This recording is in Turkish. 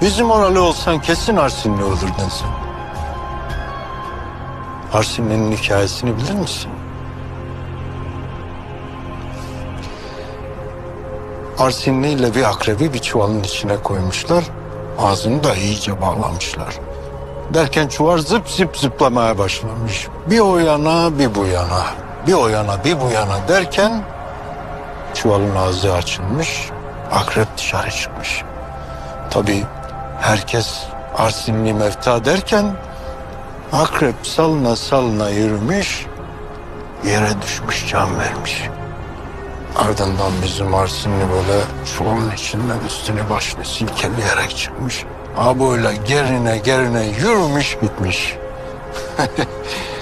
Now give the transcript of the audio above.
Bizim oralı olsan kesin Arsinli olurdun sen. Arsinli'nin hikayesini bilir misin? Arsinli ile bir akrebi bir çuvalın içine koymuşlar. Ağzını da iyice bağlamışlar. Derken çuval zıp zıp zıplamaya başlamış. Bir o yana bir bu yana. Bir o yana bir bu yana derken çuvalın ağzı açılmış. Akrep dışarı çıkmış. Tabii herkes Arsinli mevta derken akrep salına salına yürümüş. Yere düşmüş can vermiş. Ardından bizim Arsinli böyle çuvalın içinden üstünü başını silkeleyerek çıkmış. Ha böyle gerine gerine yürümüş gitmiş.